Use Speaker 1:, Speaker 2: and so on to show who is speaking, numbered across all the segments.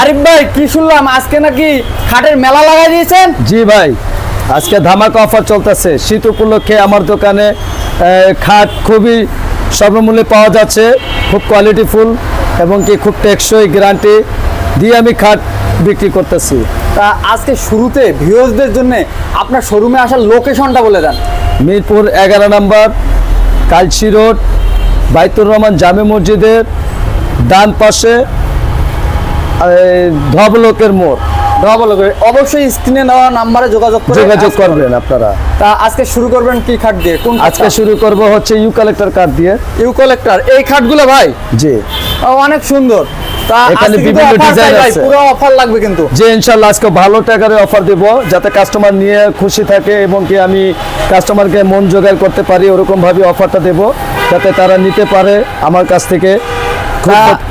Speaker 1: আরিফ ভাই কি শুনলাম? আজকে নাকি খাটের মেলা লাগাই দিয়েছেন?
Speaker 2: জি ভাই আজকে ধামাকা অফার চলতেছে। শীত উপলক্ষে আমার দোকানে খাট খুবই সর্বমূল্যে পাওয়া যাচ্ছে খুব কোয়ালিটিফুল এবং কি খুব টেকসই গ্যারান্টি দিয়ে আমি খাট বিক্রি করতেছি।
Speaker 1: তা আজকে শুরুতে ভিউয়ার্সদের জন্য আপনার শোরুমে আসার লোকেশনটা বলে দেন।
Speaker 2: মিরপুর এগারো নম্বর কালচি রোড বাইতুর রহমান জামে মসজিদের ডান পাশে ধবলোকের মোড়।
Speaker 1: দেওয়া বলো করে। অবশ্যই স্ক্রিনে দেওয়া নাম্বারে যোগাযোগ
Speaker 2: যোগাযোগ করবেন আপনারা।
Speaker 1: তা আজকে শুরু করবেন কি খাট দিয়ে? কোন
Speaker 2: আজকে শুরু করব হচ্ছে ইউ কালেক্টর কার্ড দিয়ে।
Speaker 1: ইউ কালেক্টর এই খাটগুলো ভাই?
Speaker 2: জি।
Speaker 1: অনেক সুন্দর।
Speaker 2: এখানে বিভিন্ন আছে।
Speaker 1: পুরো অফার লাগবে কিন্তু।
Speaker 2: যে আজকে ভালো টাকার অফার দেব যাতে কাস্টমার নিয়ে খুশি থাকে এবং কি আমি কাস্টমারকে মন জোগাড় করতে পারি ওরকম ভাবে অফারটা দেব যাতে তারা নিতে পারে আমার কাছ থেকে।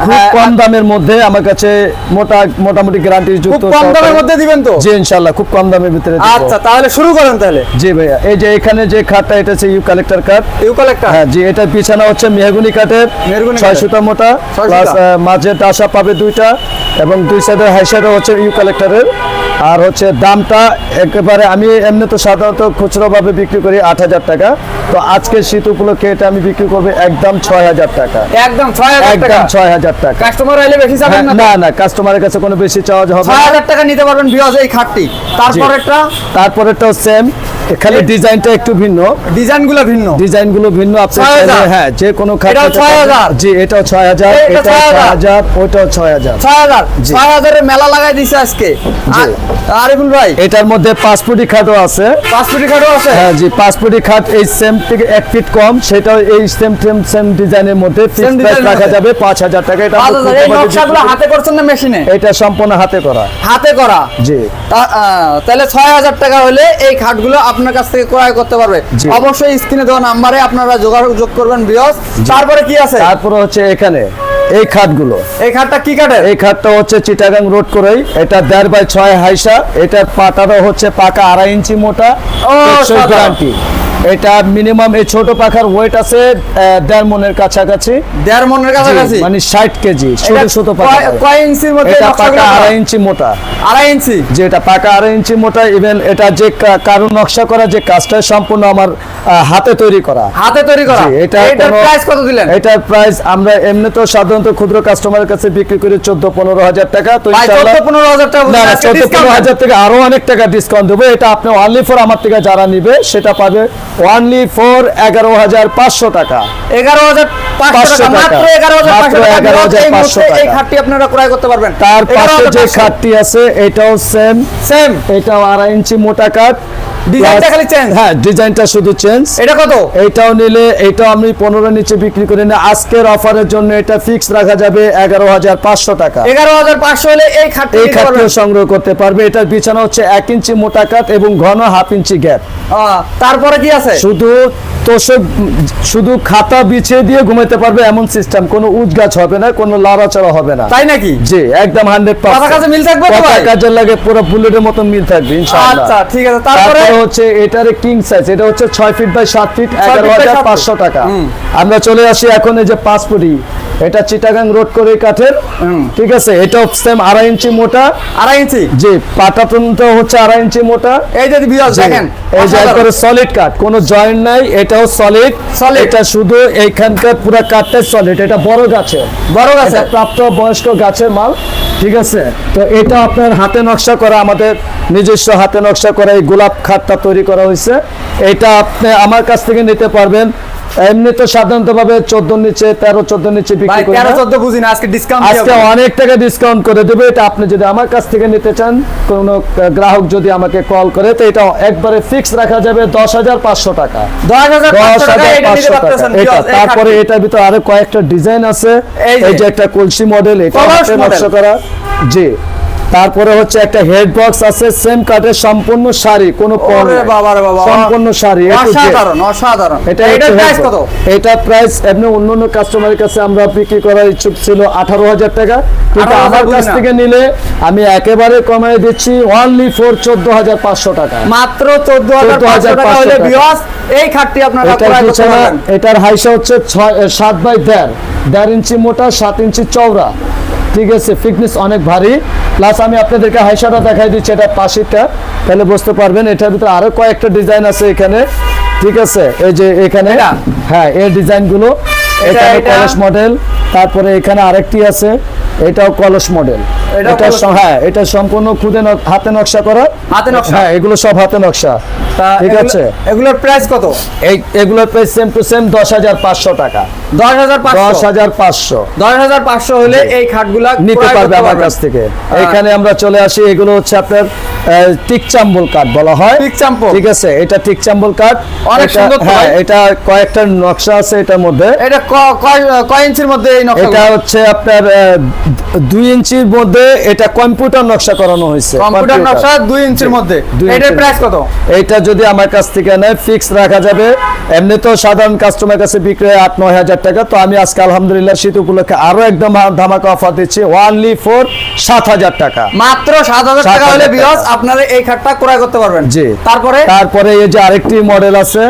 Speaker 2: খুব কম দামের মধ্যে আমার কাছে মোটা মোটামুটি গ্যারান্টি
Speaker 1: খুব
Speaker 2: যুক্ত
Speaker 1: কম দামের মধ্যে দিবেন তো?
Speaker 2: জি ইনশাআল্লাহ খুব কম দামের ভিতরে।
Speaker 1: আচ্ছা তাহলে শুরু করেন তাহলে।
Speaker 2: জি ভাইয়া এই যে এখানে যে খাটটা এটা হচ্ছে ইউ কালেক্টর কাট
Speaker 1: ইউ কালেক্টর
Speaker 2: হ্যাঁ জি এটা বিছানা হচ্ছে মেহগুনি কাটের
Speaker 1: মেহগনি
Speaker 2: ছয় সুতা মোটা প্লাস মাঝে টাসা পাবে দুইটা এবং দুই সাইডের হাই সাইডে হচ্ছে ইউ কালেক্টরের আর হচ্ছে দামটা একেবারে আমি এমনি তো সাধারণত খুচরোভাবে বিক্রি করি আট হাজার টাকা। তো আজকে শীত উপলক্ষে এটা আমি বিক্রি করব একদম ছয় হাজার টাকা।
Speaker 1: একদম ছয় হাজার টাকা?
Speaker 2: একদম ছয় হাজার টাকা।
Speaker 1: কাস্টমার আইলে বেশি
Speaker 2: হ্যাঁ,
Speaker 1: না
Speaker 2: না না কাস্টমারের কাছে কোনো বেশি চার্জ হবে
Speaker 1: ছয় হাজার টাকা নিতে পারবেন বিয়াজ এই খাটটি। তারপরেরটা?
Speaker 2: তারপরেটাও সেম খালি ডিজাইনটা একটু ভিন্ন।
Speaker 1: ডিজাইনগুলো ভিন্ন।
Speaker 2: ডিজাইনগুলো ভিন্ন আপনি হ্যাঁ যে কোনো পারবেন।
Speaker 1: হাজার?
Speaker 2: জি
Speaker 1: এটা
Speaker 2: এটাও
Speaker 1: ছয়
Speaker 2: ছয়
Speaker 1: হাজার?
Speaker 2: হাজার ওইটাও ছয় হাজার।
Speaker 1: ছয় হাজার।
Speaker 2: জি।
Speaker 1: ছয় হাজারের মেলা লাগাই দিছে আজকে। আরিফুল ভাই?
Speaker 2: এটার মধ্যে ফুটি খাটও আছে।
Speaker 1: ফুটি খাটও আছে?
Speaker 2: হ্যাঁ জি ফুটি খাট এই সেম থেকে এক ফিট কম সেটাও এই সেম সেম সেম ডিজাইনের মধ্যে ফিক্স প্রাইস রাখা যাবে পাঁচ হাজার টাকা। এটা
Speaker 1: এই নকশাগুলো হাতে করছেন না মেশিনে?
Speaker 2: এটা সম্পূর্ণ হাতে করা।
Speaker 1: হাতে করা?
Speaker 2: জি।
Speaker 1: তাহলে ছয় হাজার টাকা হলে এই খাটগুলো আপনার কাছ থেকে ক্রয় করতে পারবে। অবশ্যই স্ক্রিনে দেওয়া নাম্বারে আপনারা যোগাযোগ করবেন বিয়স তারপরে কি আছে?
Speaker 2: তারপরে হচ্ছে এখানে এই খাটগুলো।
Speaker 1: এই খাটটা কি কাঠের?
Speaker 2: এই খাটটা হচ্ছে চিটাগাং রোড করেই। এটা দেড় বাই ছয় হাইসা। এটার পাটারও হচ্ছে পাকা আড়াই ইঞ্চি মোটা। গ্যারান্টি। এটা মিনিমাম এই ছোট পাখার ওয়েট আছে দেড় মনের কাছাকাছি।
Speaker 1: দেড় মনের কাছাকাছি?
Speaker 2: মানে ষাট কেজি
Speaker 1: এটা
Speaker 2: শুধু পাকা
Speaker 1: কয়- ইঞ্চির মধ্যে
Speaker 2: এটা পাকা আড়াই ইঞ্চি মোটা।
Speaker 1: আড়াই ইঞ্চি?
Speaker 2: যেটা পাকা আড়াই ইঞ্চি মোটা ইভেন এটা যে কারু নকশা করা যে কাজটা সম্পূর্ণ আমার হাতে তৈরি করা।
Speaker 1: হাতে তৈরি করা?
Speaker 2: এটা
Speaker 1: প্রাইস কত দিলেন?
Speaker 2: এটার প্রাইস আমরা এমনি তো সাধারণত ক্ষুদ্র কাস্টমারের কাছে বিক্রি করি চোদ্দ পনেরো হাজার টাকা। তো
Speaker 1: চোদ্দ পনেরো হাজার টাকা
Speaker 2: চোদ্দ পনেরো হাজার থেকে আরও অনেক টাকা ডিসকাউন্ট দেবো। এটা আপনি অনলি ফর আমার থেকে যারা নিবে সেটা পাবে অনলি ফর এগারো হাজার পাঁচশো টাকা।
Speaker 1: এগারো হাজার পাঁচশো
Speaker 2: 500
Speaker 1: টাকা মাত্র এগারো হাজার পাঁচশো টাকা।
Speaker 2: 11,500
Speaker 1: এই মুহূর্তে এই
Speaker 2: টাকা।
Speaker 1: খাটটি আপনারা ক্রয় করতে পারবেন।
Speaker 2: তার পাশে যে
Speaker 1: 11,500
Speaker 2: খাটটি আছে এটাও সেম
Speaker 1: সেম
Speaker 2: এটাও আড়াই ইঞ্চি মোটা কাঠ
Speaker 1: ডিজাইনটা খালি চেঞ্জ
Speaker 2: হ্যাঁ ডিজাইনটা শুধু চেঞ্জ
Speaker 1: এটা কত?
Speaker 2: এটাও নিলে এইটাও আমি পনেরো নিচে বিক্রি করি না আজকের অফারের জন্য এটা ফিক্স রাখা যাবে এগারো হাজার পাঁচশো টাকা।
Speaker 1: এগারো হাজার পাঁচশো হলে এই খাটটি
Speaker 2: এই খাটটি সংগ্রহ করতে পারবে। এটার বিছানা হচ্ছে এক ইঞ্চি মোটা কাট এবং ঘন হাফ ইঞ্চি গ্যাপ
Speaker 1: তারপরে কি আছে?
Speaker 2: শুধু তোষক শুধু খাতা বিছিয়ে দিয়ে ঘুমাতে পারবে এমন সিস্টেম কোনো উজগাছ হবে না কোনো লাড়াচড়া হবে না।
Speaker 1: তাই নাকি?
Speaker 2: জি একদম হান্ড্রেড
Speaker 1: কথা কাজে মিল থাকবে তো ভাই?
Speaker 2: কাজে লাগে পুরো বুলেটের মতন মিল থাকবে ইনশাআল্লাহ।
Speaker 1: আচ্ছা ঠিক আছে তারপরে?
Speaker 2: হচ্ছে এটার কিং সাইজ এটা হচ্ছে ছয় ফিট বাই সাত ফিট
Speaker 1: feet
Speaker 2: এগারো
Speaker 1: by
Speaker 2: হাজার
Speaker 1: সাত feet।
Speaker 2: পাঁচশো টাকা। আমরা চলে আসি এখন এই যে ফুটি। এটা চিটাগাং রোড করে কাঠের। ঠিক আছে এটাও সেম আড়াই ইঞ্চি মোটা।
Speaker 1: আড়াই ইঞ্চি?
Speaker 2: জি পাটাতনটা হচ্ছে আড়াই ইঞ্চি মোটা।
Speaker 1: এই যে বিয়স
Speaker 2: জি,
Speaker 1: দেখেন
Speaker 2: এই যে। একবারে সলিড কাঠ কোনো জয়েন্ট নাই এটাও সলিড
Speaker 1: Solid।
Speaker 2: এটা শুধু এইখানকার পুরো কাঠটাই সলিড এটা বড় গাছের।
Speaker 1: বড় গাছে
Speaker 2: প্রাপ্ত বয়স্ক গাছের মাল ঠিক আছে? তো এটা আপনার হাতে নকশা করা আমাদের নিজস্ব হাতে নকশা করা এই গোলাপ খাটটা তৈরি করা হয়েছে। এটা আপনি আমার কাছ থেকে নিতে পারবেন এমনি তো সাধারণত ভাবে চোদ্দ নিচে তেরো চোদ্দ নিচে বিক্রি করি
Speaker 1: চোদ্দ বুঝি না আজকে ডিসকাউন্ট
Speaker 2: আজকে অনেক টাকা ডিসকাউন্ট করে দেবে এটা আপনি যদি আমার কাছ থেকে নিতে চান কোনো গ্রাহক যদি আমাকে কল করে তো এটা একবারে ফিক্স রাখা যাবে দশ হাজার পাঁচশো টাকা।
Speaker 1: দশ হাজার পাঁচশো টাকা এটা
Speaker 2: তারপরে এটার ভিতরে আরও কয়েকটা ডিজাইন আছে।
Speaker 1: এই যে।
Speaker 2: একটা কলসি মডেল এটা নকশা করা। জি। তারপরে হচ্ছে একটা হেড বক্স আছে সেম কাঠের সম্পূর্ণ শাড়ি কোনো সম্পূর্ণ শাড়ি এটা। এটা প্রাইস এমনি অন্যান্য কাস্টমারের কাছে আমরা বিক্রি করার ইচ্ছুক ছিল আঠারো হাজার টাকা। কিন্তু আমার কাছ থেকে নিলে আমি একেবারে কমাই দিচ্ছি অনলি ফর চোদ্দ হাজার পাঁচশো টাকা।
Speaker 1: মাত্র চোদ্দ হাজার পাঁচশো টাকা
Speaker 2: 14,500
Speaker 1: হলে
Speaker 2: টাকা।
Speaker 1: বিয়স এই খাটটি আপনারা
Speaker 2: এটার হাইসা হচ্ছে সাত বাই দেড়। দেড় ইঞ্চি মোটা সাত ইঞ্চি চওড়া। ঠিক আছে ফিটনেস অনেক ভারী। প্লাস আমি আপনাদেরকে হাইসাটা দেখাই দিচ্ছি এটা পাশিটা তাহলে বুঝতে পারবেন এটার ভিতরে আরও কয়েকটা ডিজাইন আছে এখানে। ঠিক আছে? এই যে এখানে? হ্যাঁ এই ডিজাইনগুলো এখানে কলস মডেল তারপরে এখানে আরেকটি আছে এটাও কলস মডেল এটা হ্যাঁ এটা সম্পূর্ণ খুদে হাতে নকশা করা।
Speaker 1: হাতে নকশা?
Speaker 2: হ্যাঁ এগুলো সব হাতে নকশা। ঠিক আছে?
Speaker 1: এগুলোর প্রাইস কত?
Speaker 2: এই এগুলোর প্রাইস সেম টু সেম দশ হাজার পাঁচশো টাকা।
Speaker 1: দশ হাজার
Speaker 2: দশ
Speaker 1: পাঁচশো
Speaker 2: হাজার পাঁচশো।
Speaker 1: দশ হাজার পাঁচশো হলে এই খাটগুলা
Speaker 2: নিতে পারবে আমার কাছ থেকে। এখানে আমরা চলে আসি এগুলো হচ্ছে আপনার টিকচাম্বল কাঠ বলা হয়।
Speaker 1: টিকচাম্বল।
Speaker 2: ঠিক আছে এটা টিকচাম্বল কাঠ।
Speaker 1: অনেক সুন্দর
Speaker 2: হ্যাঁ এটা কয়েকটা নকশা আছে এটার মধ্যে।
Speaker 1: এটা কয় ইঞ্চির মধ্যে এই নকশা
Speaker 2: এটা হচ্ছে আপনার দুই ইঞ্চির মধ্যে এটা কম্পিউটার নকশা করানো হয়েছে।
Speaker 1: কম্পিউটার। নকশা দুই ইঞ্চির মধ্যে। এটার প্রাইস কত?
Speaker 2: এটা যদি আমার কাছ থেকে নেয় ফিক্স রাখা যাবে। এমনি তো সাধারণ কাস্টমার কাছে বিক্রি হয় আট নয় হাজার টাকা। তো আমি আজকে আলহামদুলিল্লাহ শীত উপলক্ষে আরও একদম ধামাকা অফার দিচ্ছি। ওয়ানলি ফোর সাত হাজার টাকা।
Speaker 1: মাত্র সাত হাজার টাকা হলে
Speaker 2: টাকা।
Speaker 1: আপনারা এই খাটটা ক্রয় করতে পারবেন।
Speaker 2: জি।
Speaker 1: তারপরে?
Speaker 2: তারপরে এই যে আরেকটি মডেল আছে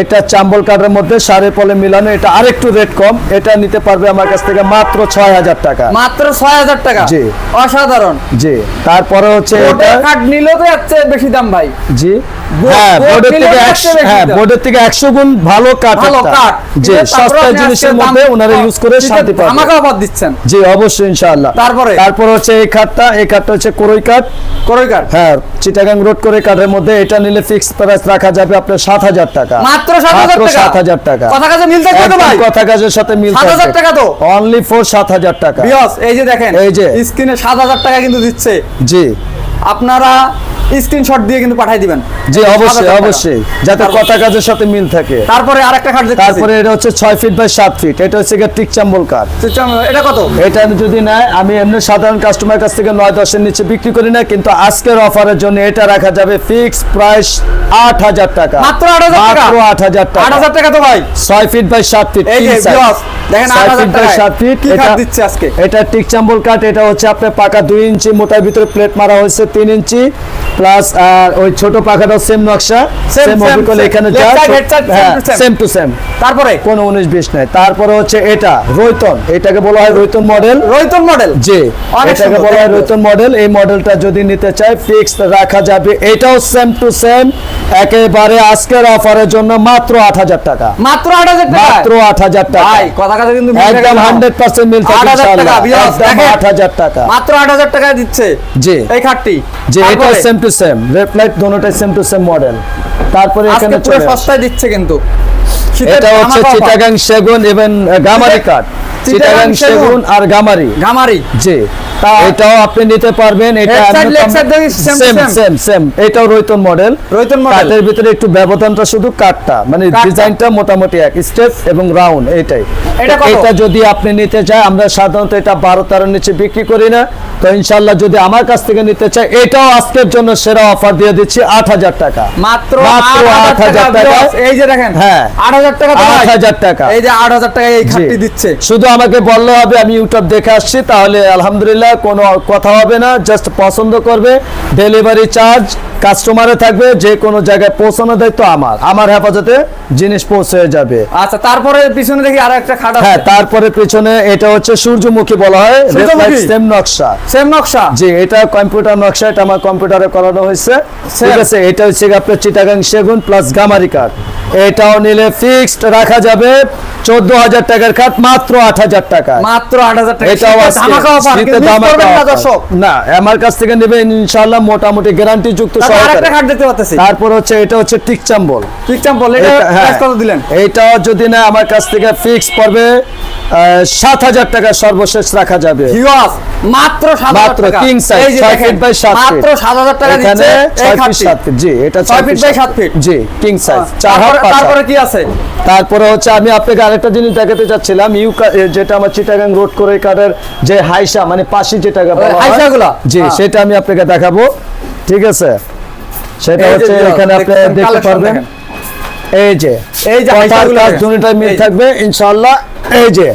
Speaker 2: এটা চাম্বল কাঠের মধ্যে সাড়ে পলে মিলানো এটা আরেকটু রেট কম। এটা নিতে পারবে আমার কাছ থেকে মাত্র ছয় হাজার টাকা।
Speaker 1: মাত্র ছয় হাজার টাকা?
Speaker 2: জি।
Speaker 1: অসাধারণ।
Speaker 2: জি। তারপরে হচ্ছে এটা
Speaker 1: খাট নিলেও তো বেশি দাম ভাই।
Speaker 2: জি। হ্যাঁ বোর্ডের থেকে হ্যাঁ বোর্ডের থেকে একশো গুণ ভালো কাঠ
Speaker 1: ভালো কাঠ
Speaker 2: জি সস্তা জিনিসের মধ্যে ওনারা ইউজ করে শান্তি পাবে।
Speaker 1: ধামাকা অফার দিচ্ছেন।
Speaker 2: জি অবশ্যই ইনশাআল্লাহ।
Speaker 1: তারপরে?
Speaker 2: তারপর হচ্ছে এই কাঠটা এই কাঠটা হচ্ছে কোরই কাঠ
Speaker 1: করই কাঠ
Speaker 2: হ্যাঁ চিটাগাং রোড করে কাঠের মধ্যে এটা নিলে ফিক্স প্রাইস রাখা যাবে আপনার সাত হাজার টাকা।
Speaker 1: মাত্র সাত হাজার টাকা?
Speaker 2: সাত হাজার
Speaker 1: কথা কাছে মিল থাকবে তো ভাই?
Speaker 2: কথা কাজের সাথে মিল
Speaker 1: 7,000 টাকা তো?
Speaker 2: অনলি ফর সাত হাজার টাকা।
Speaker 1: বিয়স এই যে দেখেন
Speaker 2: এই যে।
Speaker 1: স্ক্রিনে সাত হাজার টাকা কিন্তু দিচ্ছে।
Speaker 2: জি।
Speaker 1: আপনারা স্ক্রিনশট দিয়ে কিন্তু পাঠাই দিবেন।
Speaker 2: জি অবশ্যই অবশ্যই। যাতে কথা কাজের সাথে মিল থাকে।
Speaker 1: তারপরে আরেকটা খাট দেখতেছি।
Speaker 2: তারপরে এটা হচ্ছে ছয় ফিট বাই সাত ফিট এটা হচ্ছে গিয়ে টিক চাম্বল কাঠ
Speaker 1: সিস্টেম এটা কত?
Speaker 2: এটা আমি যদি নেয় আমি এমনি সাধারণ কাস্টমার কাছ থেকে নয় দশের নিচে বিক্রি করি না কিন্তু আজকের অফারের জন্য এটা রাখা যাবে ফিক্স প্রাইস আট হাজার টাকা।
Speaker 1: মাত্র 8,000 টাকা?
Speaker 2: মাত্র আট হাজার
Speaker 1: আট
Speaker 2: টাকা
Speaker 1: হাজার টাকা তো ভাই।
Speaker 2: ছয় ফিট বাই সাত ফিট
Speaker 1: এই দেখেন আট হাজার টাকা
Speaker 2: সাত ফিট
Speaker 1: কি
Speaker 2: এটা
Speaker 1: দিচ্ছে আজকে?
Speaker 2: এটা টিক চাম্বল কাঠ এটা হচ্ছে আপনার পাকা দুই ইঞ্চি মোটার ভিতরে প্লেট মারা হয়েছে তিন ইঞ্চি। প্লাস আর ওই ছোট পাখাটাও সেম নকশা সেম অবিকল এখানে যা. সেম টু সেম
Speaker 1: তারপরে?
Speaker 2: কোনো উনিশ বিশ নাই। তারপরে হচ্ছে এটা রৈতন। এটাকে বলা হয় রৈতন মডেল
Speaker 1: রৈতন মডেল
Speaker 2: জি। এটাকে বলা হয়। রৈতন মডেল এই মডেলটা যদি নিতে চাই ফিক্স রাখা যাবে। এটাও সেম টু সেম একেবারে আজকের অফারের জন্য মাত্র আট হাজার টাকা।
Speaker 1: মাত্র আট হাজার টাকা?
Speaker 2: মাত্র আট হাজার টাকা।
Speaker 1: ভাই কথা কথা কিন্তু
Speaker 2: একদম
Speaker 1: থাকে না।
Speaker 2: হান্ড্রেড পার্সেন্ট মিল থাকে
Speaker 1: 8,000 টাকা,
Speaker 2: ইনশাআল্লাহ।
Speaker 1: বিয়স,
Speaker 2: একদম
Speaker 1: দেখেন।
Speaker 2: আট হাজার টাকা।
Speaker 1: মাত্র আট হাজার টাকা দিচ্ছে
Speaker 2: জি।
Speaker 1: এই খাটটি।
Speaker 2: যে এটা? Same to same red light দোনোটাই সেম টু সেম মডেল তারপরে এখানে
Speaker 1: পুরো সস্তায় দিচ্ছে কিন্তু।
Speaker 2: এটা হচ্ছে চিটাগাং সেগুন এবং গামারি কাঠ
Speaker 1: চিটাগাং সেগুন
Speaker 2: আর গামারি
Speaker 1: গামারি
Speaker 2: জি। এটাও আপনি নিতে পারবেন এটা সেম সেম সেম এটাও রৈতন মডেল
Speaker 1: রৈতন মডেল
Speaker 2: কাঠের ভিতরে একটু ব্যবধানটা শুধু কাঠটা মানে ডিজাইনটা মোটামুটি এক স্টেপ এবং রাউন্ড এটাই
Speaker 1: এটা
Speaker 2: যদি আপনি নিতে চাই আমরা সাধারণত এটা বারো তেরোর নিচে বিক্রি করি না। তো ইনশাল্লাহ যদি আমার কাছ থেকে নিতে চাই এটাও আজকের জন্য সেরা অফার দিয়ে দিচ্ছি আট হাজার টাকা।
Speaker 1: মাত্র
Speaker 2: মাত্র
Speaker 1: আট হাজার টাকা। এই যে দেখেন
Speaker 2: হ্যাঁ।
Speaker 1: আট হাজার টাকা
Speaker 2: আট হাজার টাকা।
Speaker 1: এই যে আট হাজার টাকা এই খাটটি দিচ্ছে।
Speaker 2: শুধু আমাকে বললে হবে আমি ইউটিউব দেখে আসছি তাহলে আলহামদুলিল্লাহ কোনো কথা হবে না জাস্ট পছন্দ করবে ডেলিভারি চার্জ কাস্টমারে থাকবে যে কোনো জায়গায় পৌঁছানোর দায়িত্ব আমার। আমার হেফাজতে জিনিস পৌঁছে যাবে।
Speaker 1: আচ্ছা তারপরে পিছনে দেখি আর একটা খাট
Speaker 2: হ্যাঁ তারপরে পিছনে এটা হচ্ছে সূর্যমুখী বলা হয়। সেম নকশা।
Speaker 1: সেম নকশা?
Speaker 2: জি এটা কম্পিউটার নকশা এটা আমার কম্পিউটারে করানো হয়েছে। ঠিক আছে এটা হচ্ছে আপনার চিটাগাং সেগুন প্লাস গামারি কাঠ। এটাও নিলে ফিক্সড রাখা যাবে। চোদ্দ হাজার টাকার খাট মাত্র আট হাজার টাকা
Speaker 1: মাত্র আট হাজার টাকা।
Speaker 2: এটাও আজকে
Speaker 1: করবেন না দর্শক?
Speaker 2: না আমার কাছ থেকে নেবেন ইনশাআল্লাহ মোটামুটি গ্যারান্টি যুক্ত
Speaker 1: তারপর আরেকটা
Speaker 2: সহকারে
Speaker 1: দেখতে পাচ্ছি
Speaker 2: তারপর হচ্ছে এটা হচ্ছে টিকচাম্বল
Speaker 1: এক্সাম্পল এটা
Speaker 2: এটা- হ্যাঁ।
Speaker 1: কত দিলেন।
Speaker 2: এইটাও যদি না আমার কাছ থেকে ফিক্স পড়বে সাত হাজার টাকা সর্বশেষ রাখা যাবে।
Speaker 1: মাত্র
Speaker 2: মাত্র কিং সাইজ ছয় ফিট বাই সাত
Speaker 1: মাত্র সাত হাজার টাকা দিচ্ছে
Speaker 2: ছয় ফিট সাত ফিট জি এটা
Speaker 1: ছয় ফিট বাই সাত ফিট
Speaker 2: জি কিং সাইজ চার
Speaker 1: তারপরে কি আছে?
Speaker 2: তারপরে হচ্ছে আমি আপনাকে আরেকটা জিনিস দেখাতে চাচ্ছিলাম ইউ যেটা আমার চিটাগাং রোড করে কার্ডের যে হাইসা মানে পাশি হয়
Speaker 1: হাইসাগুলা?
Speaker 2: জি
Speaker 1: হ্যাঁ।
Speaker 2: সেটা আমি আপনাকে দেখাবো। ঠিক আছে? সেটা হচ্ছে এখানে আপনি দেখতে পারবেন। এই যে
Speaker 1: এই যে
Speaker 2: দুটোটাই মিল থাকবে ইনশাআল্লাহ। এই যে।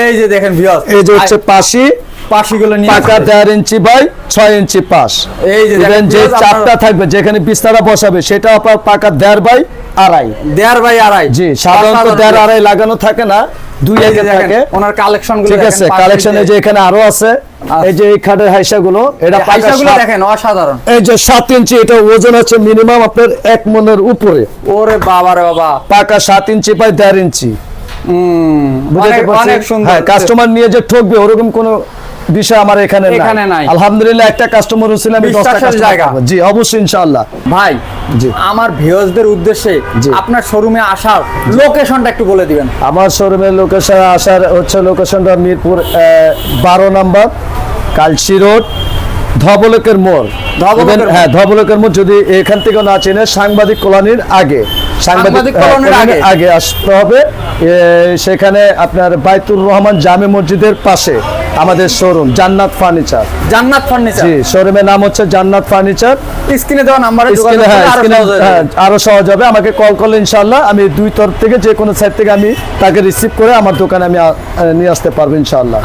Speaker 1: এই যে দেখেন ভিউয়ার্স।
Speaker 2: এই যে হচ্ছে পাশি।
Speaker 1: পাশিগুলো নিয়ে
Speaker 2: পাকা
Speaker 1: আসছে।
Speaker 2: দেড় ইঞ্চি বাই ছয় ইঞ্চি পাশ।
Speaker 1: এই যে দেখেন
Speaker 2: যে চাপটা থাকবে যেখানে বিস্তারা বসাবে সেটা আপনার পাকা দেড় বাই আড়াই।
Speaker 1: দেড় বাই আড়াই।
Speaker 2: জি সাধারণত
Speaker 1: অসাধারণ
Speaker 2: দেড়
Speaker 1: viewers।
Speaker 2: আড়াই লাগানো থাকে না দুই
Speaker 1: এই যে
Speaker 2: একে থাকে।
Speaker 1: ওনার কালেকশন
Speaker 2: ঠিক আছে কালেকশনে যে এখানে আরও আছে এই যে এই খাটের হাইসা এটা
Speaker 1: দেখেন অসাধারণ।
Speaker 2: এই যে সাত ইঞ্চি এটা ওজন আছে মিনিমাম আপনার এক মনের উপরে।
Speaker 1: ওরে বাবা রে বাবা।
Speaker 2: পাকা সাত ইঞ্চি পাই দেড় ইঞ্চি।
Speaker 1: হুম,
Speaker 2: বুঝতে
Speaker 1: অনেক সুন্দর
Speaker 2: হ্যাঁ কাস্টমার নিয়ে যে ঠকবে ওরকম কোনো বিষয় আমার এখানে
Speaker 1: এখানে নাই।
Speaker 2: আলহামদুলিল্লাহ একটা কাস্টমার হচ্ছিল আমি
Speaker 1: জায়গা।
Speaker 2: জি অবশ্যই ইনশাআল্লাহ।
Speaker 1: ভাই
Speaker 2: জি।
Speaker 1: আমার ভিউয়ার্সদের উদ্দেশ্যে আপনার শোরুমে আসার লোকেশনটা একটু বলে দিবেন।
Speaker 2: আমার শোরুমের লোকেশন আসার হচ্ছে লোকেশনটা মিরপুর বারো নাম্বার কালসি রোড ধবলকের মোড়।
Speaker 1: ধবলকের
Speaker 2: হ্যাঁ ধবলকের মোড় যদি এখান থেকে না চেনে সাংবাদিক কলোনির আগে।
Speaker 1: সাংবাদিক
Speaker 2: হ্যাঁ,
Speaker 1: কলোনির আগে।
Speaker 2: আগে আসতে হবে। সেখানে আপনার বাইতুর রহমান জামে মসজিদের পাশে। আমাদের শোরুম জান্নাত ফার্নিচার
Speaker 1: জান্নাত ফার্নিচার
Speaker 2: জি শোরুমের নাম হচ্ছে জান্নাত ফার্নিচার
Speaker 1: স্ক্রিনে দেওয়া নাম্বার
Speaker 2: হ্যাঁ আরও
Speaker 1: সহজ হয়ে।
Speaker 2: আরও সহজ হবে। আমাকে কল করলে ইনশাআল্লাহ আমি দুই তরফ থেকে যে কোনো সাইড থেকে আমি তাকে রিসিভ করে আমার দোকানে আমি নিয়ে আসতে পারব ইনশাআল্লাহ।